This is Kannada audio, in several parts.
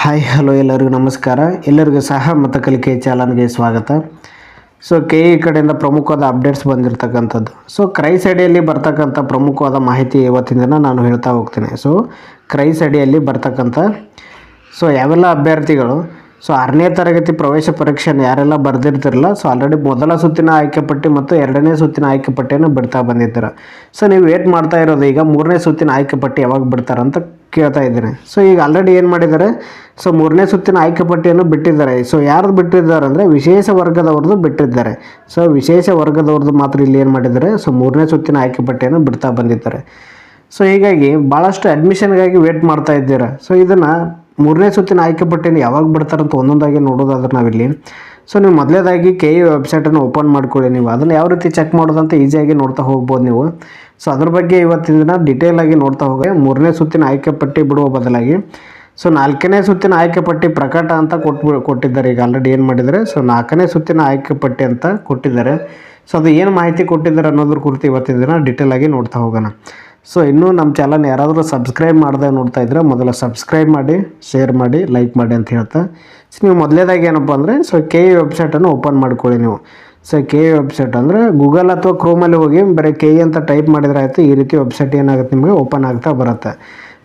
ಹಾಯ್ ಹಲೋ ಎಲ್ಲರಿಗೂ ನಮಸ್ಕಾರ. ಎಲ್ಲರಿಗೂ ಸಹ ಮತ ಕಲಿಕೆ ಚಾನಲ್ಗೆ ಸ್ವಾಗತ. ಸೊ ಕೆ ಇ ಕಡೆಯಿಂದ ಪ್ರಮುಖವಾದ ಅಪ್ಡೇಟ್ಸ್ ಬಂದಿರತಕ್ಕಂಥದ್ದು. ಸೊ ಕ್ರೈಸ್ ಅಡಿಯಲ್ಲಿ ಬರ್ತಕ್ಕಂಥ ಪ್ರಮುಖವಾದ ಮಾಹಿತಿ ಇವತ್ತಿನ ದಿನ ನಾನು ಹೇಳ್ತಾ ಹೋಗ್ತೀನಿ. ಸೊ ಕ್ರೈಸ್ ಅಡಿಯಲ್ಲಿ ಬರ್ತಕ್ಕಂಥ ಸೊ ಯಾವೆಲ್ಲ ಅಭ್ಯರ್ಥಿಗಳು ಸೊ ಆರನೇ ತರಗತಿ ಪ್ರವೇಶ ಪರೀಕ್ಷೆಯನ್ನು ಯಾರೆಲ್ಲ ಬರೆದಿರ್ತಿರಲ್ಲ ಸೊ ಆಲ್ರೆಡಿ ಮೊದಲ ಸುತ್ತಿನ ಆಯ್ಕೆ ಪಟ್ಟಿ ಮತ್ತು ಎರಡನೇ ಸುತ್ತಿನ ಆಯ್ಕೆ ಪಟ್ಟಿಯನ್ನು ಬಿಡ್ತಾ ಬಂದಿದ್ದೀರ. ಸೊ ನೀವು ವೇಟ್ ಮಾಡ್ತಾ ಇರೋದು ಈಗ ಮೂರನೇ ಸುತ್ತಿನ ಆಯ್ಕೆ ಪಟ್ಟಿ ಯಾವಾಗ ಬಿಡ್ತಾರಂತ ಕೇಳ್ತಾ ಇದ್ದೀನಿ. ಸೊ ಈಗ ಆಲ್ರೆಡಿ ಏನು ಮಾಡಿದ್ದಾರೆ? ಸೊ ಮೂರನೇ ಸುತ್ತಿನ ಆಯ್ಕೆ ಪಟ್ಟಿಯನ್ನು ಬಿಟ್ಟಿದ್ದಾರೆ. ಸೊ ಯಾರ್ದು ಬಿಟ್ಟಿದ್ದಾರೆ ಅಂದರೆ ವಿಶೇಷ ವರ್ಗದವ್ರದ್ದು ಬಿಟ್ಟಿದ್ದಾರೆ. ಸೊ ವಿಶೇಷ ವರ್ಗದವ್ರದ್ದು ಮಾತ್ರ ಇಲ್ಲಿ ಏನು ಮಾಡಿದ್ದಾರೆ? ಸೊ ಮೂರನೇ ಸುತ್ತಿನ ಆಯ್ಕೆ ಪಟ್ಟಿಯನ್ನು ಬಿಡ್ತಾ ಬಂದಿದ್ದಾರೆ. ಸೊ ಹೀಗಾಗಿ ಭಾಳಷ್ಟು ಅಡ್ಮಿಷನ್ಗಾಗಿ ವೇಟ್ ಮಾಡ್ತಾ ಇದ್ದೀರ? ಸೊ ಇದನ್ನು ಮೂರನೇ ಸುತ್ತಿನ ಆಯ್ಕೆ ಪಟ್ಟಿಯನ್ನು ಯಾವಾಗ ಬಿಡ್ತಾರಂತ ಒಂದೊಂದಾಗಿ ನೋಡೋದಾದ್ರೆ ನಾವಿಲ್ಲಿ ಸೊ ನೀವು ಮೊದಲೇದಾಗಿ ಕೆ ಇ ವೆಬ್ಸೈಟನ್ನು ಓಪನ್ ಮಾಡ್ಕೊಳ್ಳಿ. ನೀವು ಅದನ್ನು ಯಾವ ರೀತಿ ಚೆಕ್ ಮಾಡೋದಂತ ಈಸಿಯಾಗಿ ನೋಡ್ತಾ ಹೋಗ್ಬೋದು ನೀವು. ಸೊ ಅದ್ರ ಬಗ್ಗೆ ಇವತ್ತಿನ ದಿನ ಡಿಟೇಲ್ ಆಗಿ ನೋಡ್ತಾ ಹೋಗಿ ಮೂರನೇ ಸುತ್ತಿನ ಆಯ್ಕೆ ಪಟ್ಟಿ ಬಿಡುವ ಬದಲಾಗಿ. ಸೊ ನಾಲ್ಕನೇ ಸುತ್ತಿನ ಆಯ್ಕೆ ಪಟ್ಟಿ ಪ್ರಕಟ ಅಂತ ಕೊಟ್ಟು ಕೊಟ್ಟಿದ್ದಾರೆ. ಈಗ ಆಲ್ರೆಡಿ ಏನು ಮಾಡಿದ್ದಾರೆ? ಸೊ ನಾಲ್ಕನೇ ಸುತ್ತಿನ ಆಯ್ಕೆ ಪಟ್ಟಿ ಅಂತ ಕೊಟ್ಟಿದ್ದಾರೆ. ಸೊ ಅದು ಏನು ಮಾಹಿತಿ ಕೊಟ್ಟಿದ್ದಾರೆ ಅನ್ನೋದ್ರ ಕುರಿತು ಇವತ್ತಿನ ದಿನ ಡಿಟೇಲ್ ಆಗಿ ನೋಡ್ತಾ ಹೋಗೋಣ. ಸೊ ಇನ್ನೂ ನಮ್ಮ ಚಾನಲ್ ಯಾರಾದರೂ ಸಬ್ಸ್ಕ್ರೈಬ್ ಮಾಡದೆ ನೋಡ್ತಾ ಇದ್ದರೆ ಮೊದಲು ಸಬ್ಸ್ಕ್ರೈಬ್ ಮಾಡಿ ಶೇರ್ ಮಾಡಿ ಲೈಕ್ ಮಾಡಿ ಅಂತ ಹೇಳ್ತಾ. ಸೊ ನೀವು ಮೊದಲೇದಾಗಿ ಏನಪ್ಪ ಅಂದರೆ ಸೊ ಕೆ ಇ ವೆಬ್ಸೈಟನ್ನು ಓಪನ್ ಮಾಡ್ಕೊಳ್ಳಿ ನೀವು. ಸೊ ಕೆ ಇ ವೆಬ್ಸೈಟ್ ಅಂದರೆ ಗೂಗಲ್ ಅಥವಾ ಕ್ರೋಮಲ್ಲಿ ಹೋಗಿ ಬರೀ ಕೆ ಇ ಅಂತ ಟೈಪ್ ಮಾಡಿದ್ರೆ ಆಯಿತು, ಈ ರೀತಿ ವೆಬ್ಸೈಟ್ ಏನಾಗುತ್ತೆ ನಿಮಗೆ ಓಪನ್ ಆಗ್ತಾ ಬರುತ್ತೆ.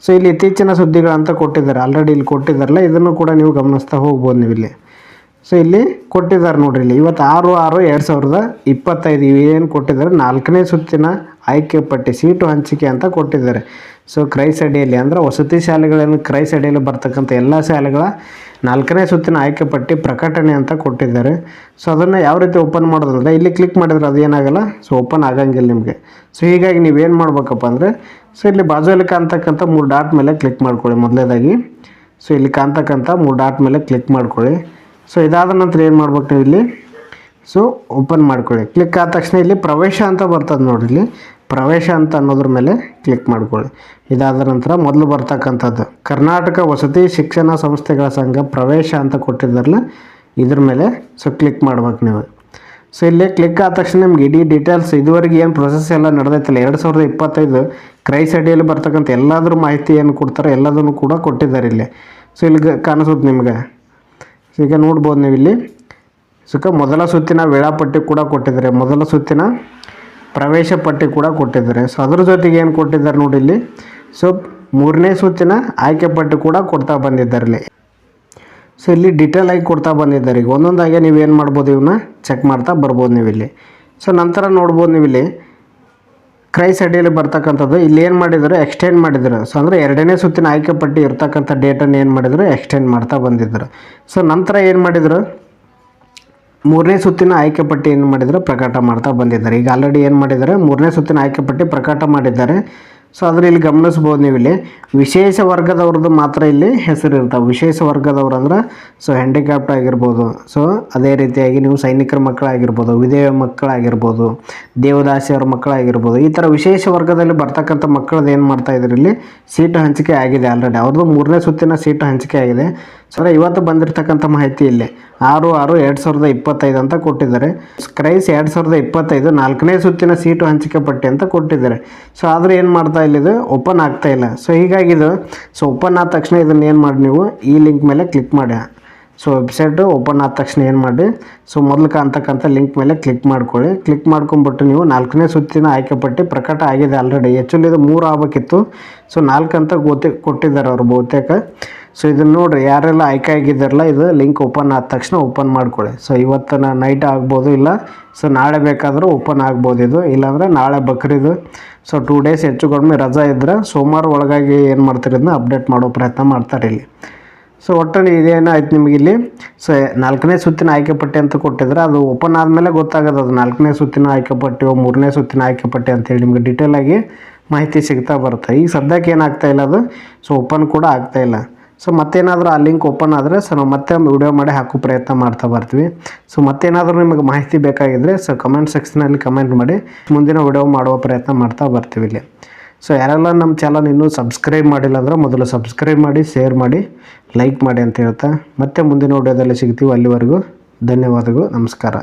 ಸೊ ಇಲ್ಲಿ ಇತ್ತೀಚಿನ ಸುದ್ದಿಗಳಂತ ಕೊಟ್ಟಿದ್ದಾರೆ ಆಲ್ರೆಡಿ ಇಲ್ಲಿ ಕೊಟ್ಟಿದ್ದಾರಲ್ಲ, ಇದನ್ನು ಕೂಡ ನೀವು ಗಮನಿಸ್ತಾ ಹೋಗ್ಬೋದು ನೀವು ಇಲ್ಲಿ. ಸೊ ಇಲ್ಲಿ ಕೊಟ್ಟಿದ್ದಾರೆ ನೋಡ್ರಿ, ಇಲ್ಲಿ ಇವತ್ತು ಆರು ಆರು ಎರಡು ಸಾವಿರದ ಇಪ್ಪತ್ತೈದು ಏನು ಕೊಟ್ಟಿದ್ದಾರೆ, ನಾಲ್ಕನೇ ಸುತ್ತಿನ ಆಯ್ಕೆ ಪಟ್ಟಿ, ಸೀಟು ಹಂಚಿಕೆ ಅಂತ ಕೊಟ್ಟಿದ್ದಾರೆ. ಸೊ ಕ್ರೈಸ್ ಅಡಿಯಲ್ಲಿ ಅಂದರೆ ವಸತಿ ಶಾಲೆಗಳನ್ನು ಕ್ರೈಸ್ ಅಡಿಯಲ್ಲಿ ಬರ್ತಕ್ಕಂಥ ಎಲ್ಲ ಶಾಲೆಗಳ ನಾಲ್ಕನೇ ಸುತ್ತಿನ ಆಯ್ಕೆ ಪಟ್ಟಿ ಪ್ರಕಟಣೆ ಅಂತ ಕೊಟ್ಟಿದ್ದಾರೆ. ಸೊ ಅದನ್ನು ಯಾವ ರೀತಿ ಓಪನ್ ಮಾಡೋದಂದ್ರೆ, ಇಲ್ಲಿ ಕ್ಲಿಕ್ ಮಾಡಿದ್ರೆ ಅದು ಏನಾಗಲ್ಲ? ಸೊ ಓಪನ್ ಆಗಂಗಿಲ್ಲ ನಿಮಗೆ. ಸೊ ಹೀಗಾಗಿ ನೀವೇನು ಮಾಡ್ಬೇಕಪ್ಪ ಅಂದರೆ ಸೊ ಇಲ್ಲಿ ಬಾಜುಯಲ್ಲಿ ಕಾಣ್ತಕ್ಕಂಥ ಮೂರು ಡಾಟ್ ಮೇಲೆ ಕ್ಲಿಕ್ ಮಾಡ್ಕೊಳ್ಳಿ ಮೊದಲೇದಾಗಿ. ಸೊ ಇಲ್ಲಿ ಕಾಣ್ತಕ್ಕಂಥ ಮೂರು ಡಾಟ್ ಮೇಲೆ ಕ್ಲಿಕ್ ಮಾಡ್ಕೊಳ್ಳಿ. ಸೊ ಇದಾದ ನಂತರ ಏನು ಮಾಡ್ಬೇಕು ನೀವು ಇಲ್ಲಿ? ಸೊ ಓಪನ್ ಮಾಡ್ಕೊಳ್ಳಿ. ಕ್ಲಿಕ್ ಆದ ತಕ್ಷಣ ಇಲ್ಲಿ ಪ್ರವೇಶ ಅಂತ ಬರ್ತದೆ ನೋಡಿ ಇಲ್ಲಿ. ಪ್ರವೇಶ ಅಂತ ಅನ್ನೋದ್ರ ಮೇಲೆ ಕ್ಲಿಕ್ ಮಾಡ್ಕೊಳ್ಳಿ. ಇದಾದ ನಂತರ ಮೊದಲು ಬರ್ತಕ್ಕಂಥದ್ದು. ಕರ್ನಾಟಕ ವಸತಿ ಶಿಕ್ಷಣ ಸಂಸ್ಥೆಗಳ ಸಂಘ ಪ್ರವೇಶ ಅಂತ ಕೊಟ್ಟಿದ್ದಾರಲ್ಲ, ಇದ್ರ ಮೇಲೆ ಸೊ ಕ್ಲಿಕ್ ಮಾಡ್ಬೇಕು ನೀವು. ಸೊ ಇಲ್ಲಿ ಕ್ಲಿಕ್ ಆದ ತಕ್ಷಣ ನಿಮ್ಗೆ ಇಡೀ ಡೀಟೇಲ್ಸ್ ಇದುವರೆಗೆ ಏನು ಪ್ರೊಸೆಸ್ ಎಲ್ಲ ನಡೆದೈತಲ್ಲ, ಎರಡು ಸಾವಿರದ ಇಪ್ಪತ್ತೈದು ಕ್ರೈಸ್ ಅಡಿಯಲ್ಲಿ ಬರ್ತಕ್ಕಂಥ ಎಲ್ಲಾದರೂ ಮಾಹಿತಿ ಏನು ಕೊಡ್ತಾರೆ ಎಲ್ಲದನ್ನು ಕೂಡ ಕೊಟ್ಟಿದ್ದಾರೆ ಇಲ್ಲಿ. ಸೊ ಇಲ್ಲಿ ಕಾಣಿಸೋದು ನಿಮ್ಗೆ. ಈಗ ನೋಡ್ಬೋದು ನೀವು ಇಲ್ಲಿ. ಸುಖ ಮೊದಲ ಸುತ್ತಿನ ವೇಳಾಪಟ್ಟಿ ಕೂಡ ಕೊಟ್ಟಿದ್ದಾರೆ. ಮೊದಲ ಸುತ್ತಿನ ಪ್ರವೇಶ ಪಟ್ಟಿ ಕೂಡ ಕೊಟ್ಟಿದ್ದಾರೆ. ಸೊ ಅದ್ರ ಜೊತೆಗೆ ಏನು ಕೊಟ್ಟಿದ್ದಾರೆ ನೋಡಿ ಇಲ್ಲಿ. ಸೊ ಮೂರನೇ ಸುತ್ತಿನ ಆಯ್ಕೆ ಪಟ್ಟಿ ಕೂಡ ಕೊಡ್ತಾ ಬಂದಿದ್ದಾರೆ ಇಲ್ಲಿ. ಸೊ ಇಲ್ಲಿ ಡಿಟೇಲ್ ಆಗಿ ಕೊಡ್ತಾ ಬಂದಿದ್ದಾರೆ. ಈಗ ಒಂದೊಂದಾಗೆ ನೀವು ಏನು ಮಾಡ್ಬೋದು ಇವನ್ನ ಚೆಕ್ ಮಾಡ್ತಾ ಬರ್ಬೋದು ನೀವು ಇಲ್ಲಿ. ಸೊ ನಂತರ ನೋಡ್ಬೋದು ನೀವು ಇಲ್ಲಿ. ಕ್ರೈಸ್ ಅಡಿಯಲ್ಲಿ ಬರ್ತಕ್ಕಂಥದ್ದು. ಇಲ್ಲಿ ಏನು ಮಾಡಿದ್ರು? ಎಕ್ಸ್ಟೆಂಡ್ ಮಾಡಿದ್ರು. ಸೊ ಅಂದರೆ ಎರಡನೇ ಸುತ್ತಿನ ಆಯ್ಕೆ ಪಟ್ಟಿ ಇರ್ತಕ್ಕಂಥ ಡೇಟನ್ನು ಏನು ಮಾಡಿದರು? ಎಕ್ಸ್ಟೆಂಡ್ ಮಾಡ್ತಾ ಬಂದಿದ್ದರು ಸೊ ನಂತರ ಏನು ಮಾಡಿದರು? ಮೂರನೇ ಸುತ್ತಿನ ಆಯ್ಕೆ ಪಟ್ಟಿ ಏನು ಮಾಡಿದರೆ ಪ್ರಕಟ ಮಾಡ್ತಾ ಬಂದಿದ್ದಾರೆ. ಈಗ ಆಲ್ರೆಡಿ ಏನು ಮಾಡಿದ್ದಾರೆ? ಮೂರನೇ ಸುತ್ತಿನ ಆಯ್ಕೆ ಪಟ್ಟಿ ಪ್ರಕಟ ಮಾಡಿದ್ದಾರೆ. ಸೊ ಆದರೆ ಇಲ್ಲಿ ಗಮನಿಸ್ಬೋದು ನೀವು ಇಲ್ಲಿ. ವಿಶೇಷ ವರ್ಗದವ್ರದ್ದು ಮಾತ್ರ ಇಲ್ಲಿ ಹೆಸರು ಇರ್ತಾವೆ. ವಿಶೇಷ ವರ್ಗದವ್ರು ಅಂದ್ರೆ ಸೊ ಹ್ಯಾಂಡಿಕ್ಯಾಪ್ಟ್ ಆಗಿರ್ಬೋದು. ಸೊ ಅದೇ ರೀತಿಯಾಗಿ ನೀವು ಸೈನಿಕರ ಮಕ್ಕಳಾಗಿರ್ಬೋದು ವಿಧೇಯ ಮಕ್ಕಳಾಗಿರ್ಬೋದು, ದೇವದಾಸಿಯವರ ಮಕ್ಕಳಾಗಿರ್ಬೋದು, ಈ ಥರ ವಿಶೇಷ ವರ್ಗದಲ್ಲಿ ಬರ್ತಕ್ಕಂಥ ಮಕ್ಕಳದ್ದು ಏನು ಮಾಡ್ತಾ ಇದ್ರು ಇಲ್ಲಿ? ಸೀಟು ಹಂಚಿಕೆ ಆಗಿದೆ ಆಲ್ರೆಡಿ ಅವ್ರದ್ದು ಮೂರನೇ ಸುತ್ತಿನ ಸೀಟು ಹಂಚಿಕೆ ಆಗಿದೆ. ಸೊ ಇವತ್ತು ಬಂದಿರತಕ್ಕಂಥ ಮಾಹಿತಿ ಇಲ್ಲಿ. ಆರು ಆರು ಎರಡು ಸಾವಿರದ ಇಪ್ಪತ್ತೈದು ಅಂತ ಕೊಟ್ಟಿದ್ದಾರೆ. ಕ್ರೈಸ್ ಎರಡು ಸಾವಿರದ ಇಪ್ಪತ್ತೈದು ನಾಲ್ಕನೇ ಸುತ್ತಿನ ಸೀಟು ಹಂಚಿಕೆ ಪಟ್ಟಿ ಅಂತ ಕೊಟ್ಟಿದ್ದಾರೆ. ಸೊ ಆದರೂ ಏನು ಮಾಡ್ತಾ ಇಲ್ಲ ಇದು? ಓಪನ್ ಆಗ್ತಾ ಇಲ್ಲ. ಸೊ ಹೀಗಾಗಿ ಇದು ಸೊ ಓಪನ್ ಆದ ತಕ್ಷಣ ಇದನ್ನು ಏನು ಮಾಡಿ ನೀವು? ಈ ಲಿಂಕ್ ಮೇಲೆ ಕ್ಲಿಕ್ ಮಾಡಿ. ಸೊ ವೆಬ್ಸೈಟು ಓಪನ್ ಆದ ತಕ್ಷಣ ಏನು ಮಾಡಿ? ಸೊ ಮೊದಲು ಕಾಣ್ತಕ್ಕಂಥ ಲಿಂಕ್ ಮೇಲೆ ಕ್ಲಿಕ್ ಮಾಡ್ಕೊಳ್ಳಿ. ಕ್ಲಿಕ್ ಮಾಡ್ಕೊಂಬಿಟ್ಟು ನೀವು ನಾಲ್ಕನೇ ಸುತ್ತಿನ ಆಯ್ಕೆ ಪಟ್ಟಿ ಪ್ರಕಟ ಆಗಿದೆ ಆಲ್ರೆಡಿ. ಆ್ಯಕ್ಚುಲಿ ಇದು ಮೂರು ಆಗಬೇಕಿತ್ತು. ಸೊ ನಾಲ್ಕು ಅಂತ ಗೊತ್ತಿ ಕೊಟ್ಟಿದ್ದಾರೆ ಅವರು ಬಹುತೇಕ. ಸೊ ಇದನ್ನು ನೋಡ್ರಿ, ಯಾರೆಲ್ಲ ಆಯ್ಕೆ ಆಗಿದ್ದಾರಲ್ಲ ಇದು ಲಿಂಕ್ ಓಪನ್ ಆದ ತಕ್ಷಣ ಓಪನ್ ಮಾಡ್ಕೊಳ್ಳಿ. ಸೊ ಇವತ್ತಿನ ನೈಟ್ ಆಗ್ಬೋದು ಇಲ್ಲ. ಸೊ ನಾಳೆ ಬೇಕಾದರೂ ಓಪನ್ ಆಗ್ಬೋದು ಇದು. ಇಲ್ಲಾಂದರೆ ನಾಳೆ ಬಕ್ರೀದು. ಸೊ ಟೂ ಡೇಸ್ ಹೆಚ್ಚು ಕಡಿಮೆ ರಜಾ ಇದ್ದರೆ ಸೋಮವಾರ ಒಳಗಾಗಿ ಏನು ಮಾಡ್ತಾರೆ ಇದನ್ನ ಅಪ್ಡೇಟ್ ಮಾಡೋ ಪ್ರಯತ್ನ ಮಾಡ್ತಾರೆ ಇಲ್ಲಿ. ಸೊ ಒಟ್ಟು ಇದೇನಾಯ್ತು ನಿಮಗೆ ಇಲ್ಲಿ? ಸೊ ನಾಲ್ಕನೇ ಸುತ್ತಿನ ಆಯ್ಕೆ ಪಟ್ಟಿ ಅಂತ ಕೊಟ್ಟಿದ್ರೆ ಅದು ಓಪನ್ ಆದಮೇಲೆ ಗೊತ್ತಾಗೋದು ಅದು ನಾಲ್ಕನೇ ಸುತ್ತಿನ ಆಯ್ಕೆ ಪಟ್ಟಿ ಮೂರನೇ ಸುತ್ತಿನ ಆಯ್ಕೆ ಪಟ್ಟಿ ಅಂತೇಳಿ ನಿಮಗೆ ಡೀಟೇಲ್ ಆಗಿ ಮಾಹಿತಿ ಸಿಗ್ತಾ ಬರುತ್ತೆ. ಈಗ ಸದ್ಯಕ್ಕೆ ಏನಾಗ್ತಾ ಇಲ್ಲ ಅದು? ಸೊ ಓಪನ್ ಕೂಡ ಆಗ್ತಾ ಇಲ್ಲ. ಸೊ ಮತ್ತೇನಾದರೂ ಆ ಲಿಂಕ್ ಓಪನ್ ಆದರೆ ಸೊ ನಾವು ಮತ್ತೆ ವಿಡಿಯೋ ಮಾಡಿ ಹಾಕೋ ಪ್ರಯತ್ನ ಮಾಡ್ತಾ ಬರ್ತೀವಿ. ಸೊ ಮತ್ತೇನಾದರೂ ನಿಮಗೆ ಮಾಹಿತಿ ಬೇಕಾಗಿದ್ದರೆ ಸೊ ಕಮೆಂಟ್ ಸೆಕ್ಷನಲ್ಲಿ ಕಮೆಂಟ್ ಮಾಡಿ, ಮುಂದಿನ ವಿಡಿಯೋ ಮಾಡುವ ಪ್ರಯತ್ನ ಮಾಡ್ತಾ ಬರ್ತೀವಿ ಇಲ್ಲಿ. ಸೊ ಯಾರೆಲ್ಲ ನಮ್ಮ ಚಾನಲ್ ಇನ್ನೂ ಸಬ್ಸ್ಕ್ರೈಬ್ ಮಾಡಿಲ್ಲ ಅಂದರೆ ಮೊದಲು ಸಬ್ಸ್ಕ್ರೈಬ್ ಮಾಡಿ ಶೇರ್ ಮಾಡಿ ಲೈಕ್ ಮಾಡಿ ಅಂತ ಹೇಳ್ತಾ, ಮತ್ತೆ ಮುಂದಿನ ವಿಡಿಯೋದಲ್ಲಿ ಸಿಗ್ತೀವಿ ಅಲ್ಲಿವರೆಗೂ. ಧನ್ಯವಾದಗಳು, ನಮಸ್ಕಾರ.